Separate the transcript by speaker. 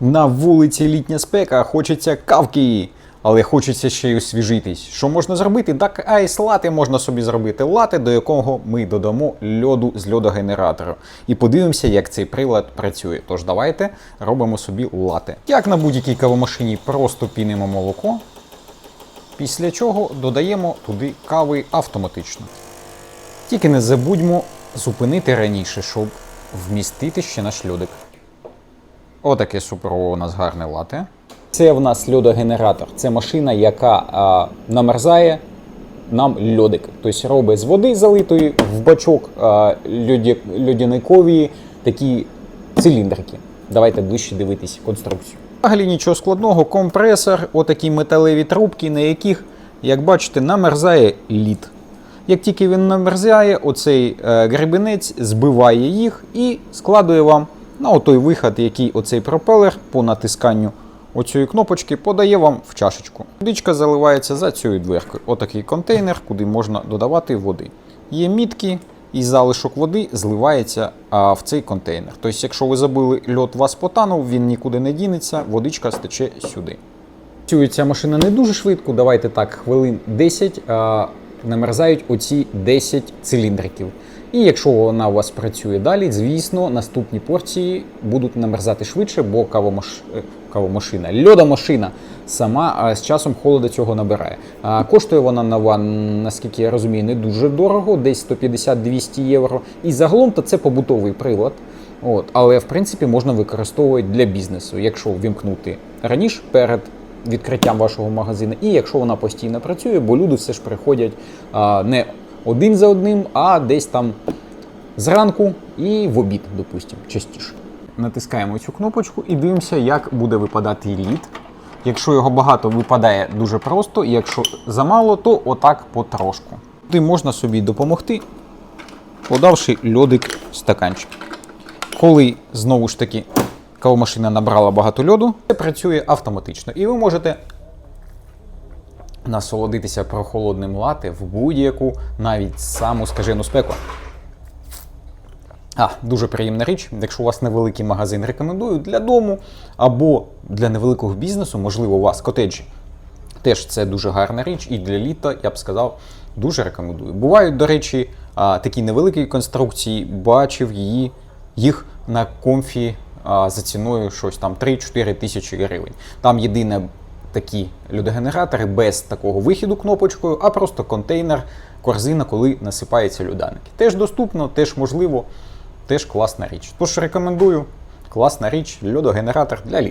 Speaker 1: На вулиці літня спека, хочеться кавки, але хочеться ще й освіжитись. Що можна зробити? Так айс лати можна собі зробити. Лати, до якого ми додамо льоду з льодогенератора. І подивимося, як цей прилад працює. Тож давайте робимо собі лати. Як на будь-якій кавомашині, просто пінимо молоко. Після чого додаємо туди кави автоматично. Тільки не забудьмо зупинити раніше, щоб вмістити ще наш льодик. Отаке суперове у нас гарне лате. Це в нас льодогенератор. Це машина, яка а, намерзає нам льодик. Тобто робить з води залитої в бачок льодяникові такі циліндрики. Давайте ближче дивитись конструкцію. Взагалі нічого складного, компресор, отакі металеві трубки, на яких, як бачите, намерзає лід. Як тільки він намерзяє, оцей е, гребенець збиває їх і складує вам на отой виход, який оцей пропелер по натисканню оцієї кнопочки подає вам в чашечку. Водичка заливається за цією дверкою. Отакий контейнер, куди можна додавати води. Є мітки, і залишок води зливається а, в цей контейнер. Тобто, якщо ви забили льод у вас потанув, він нікуди не дінеться, водичка стече сюди. Працює машина не дуже швидко, давайте так, хвилин 10 а, намерзають оці 10 циліндриків. І якщо вона у вас працює далі, звісно, наступні порції будуть намерзати швидше, бо кавомаш... е, кавомашина, льодомашина сама з часом холода цього набирає. Коштує вона нова, наскільки я розумію, не дуже дорого, десь 150-200 євро. І загалом то це побутовий прилад. От, але в принципі можна використовувати для бізнесу, якщо ввімкнути раніше перед відкриттям вашого магазину, і якщо вона постійно працює, бо люди все ж приходять а, не один за одним, а десь там зранку і в обід, допустимо, частіше. Натискаємо цю кнопочку і дивимося, як буде випадати лід. Якщо його багато, випадає дуже просто, і якщо замало, то отак потрошку. Туди можна собі допомогти, подавши льодик в стаканчик. Коли знову ж таки кавомашина набрала багато льоду, це працює автоматично. І ви можете насолодитися прохолодним лати в будь-яку, навіть саму скажену спеку. А, дуже приємна річ. Якщо у вас невеликий магазин, рекомендую для дому або для невеликого бізнесу, можливо, у вас котеджі. Теж це дуже гарна річ, і для літа, я б сказав, дуже рекомендую. Бувають, до речі, такі невеликі конструкції, бачив її, їх на комфі за ціною щось там 3-4 тисячі гривень. Там єдине такі льодогенератори без такого вихіду кнопочкою, а просто контейнер, корзина, коли насипається люданики. Теж доступно, теж можливо, теж класна річ. Тож рекомендую, класна річ, льодогенератор для літа.